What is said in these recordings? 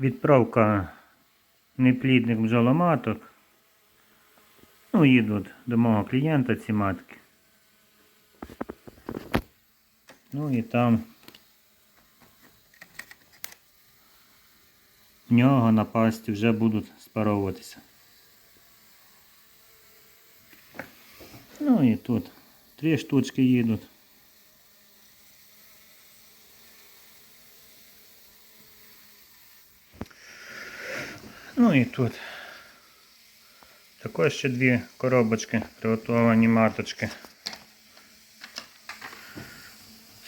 Відправка неплідних бджоломаток. Ну, їдуть до мого клієнта ці матки. Ну і там в нього на пасті вже будуть спаровуватися. Ну і тут три штучки їдуть. Ну і тут також ще дві коробочки приготовані маточки.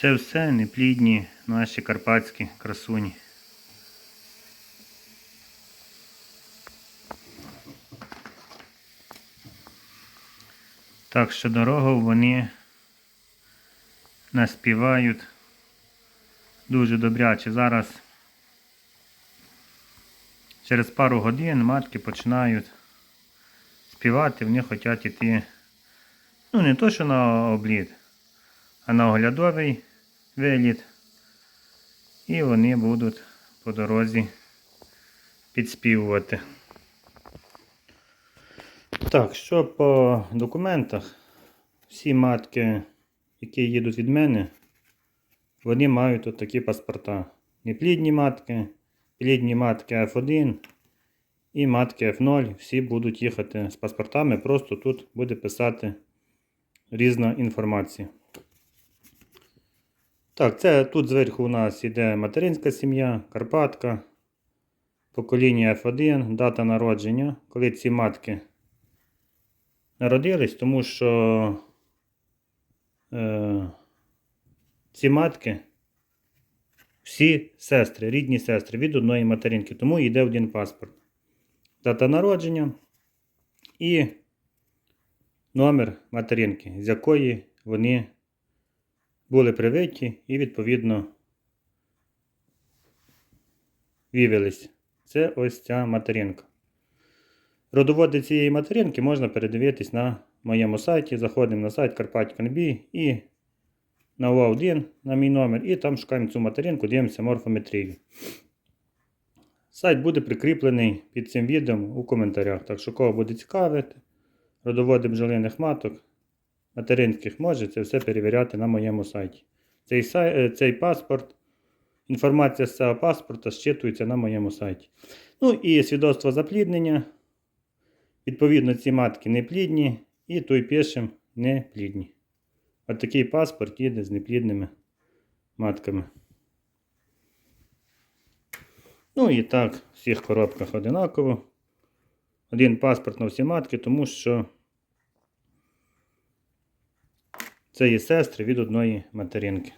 Це все неплідні наші карпатські красуні. Так що дорогу вони наспівають дуже добряче. Зараз через пару годин матки починають співати, вони хочуть йти, ну не то, що на обліт, а на оглядовий виліт. І вони будуть по дорозі підспівувати. Так, що по документах, всі матки, які їдуть від мене, вони мають от такі паспорта. Неплідні матки, плідні матки F1 і матки F0. Всі будуть їхати з паспортами, просто тут буде писати різна інформація. Так, це тут зверху у нас йде материнська сім'я, Карпатка, покоління F1, дата народження, коли ці матки народились, тому що е, ці матки всі сестри, рідні сестри від одної материнки, тому йде один паспорт. Дата народження і номер материнки, з якої вони були привиті і, відповідно, вивелись. Це ось ця материнка. Родоводи цієї материнки можна передивитись на моєму сайті. Заходимо на сайт Карпатьканбі і на УА1 на мій номер, і там шукаємо цю материнку, дивимося морфометрію. Сайт буде прикріплений під цим відео у коментарях. Так що кого буде цікавити, родоводи бджолиних маток, материнських може це все перевіряти на моєму сайті. Цей, сай, е, цей паспорт, інформація з цього паспорта щитується на моєму сайті. Ну і свідоцтво запліднення. Відповідно, ці матки неплідні, і тут пишемо неплідні. От такий паспорт їде з неплідними матками. Ну і так, в всіх коробках одинаково. Один паспорт на всі матки, тому що це є сестри від одної материнки.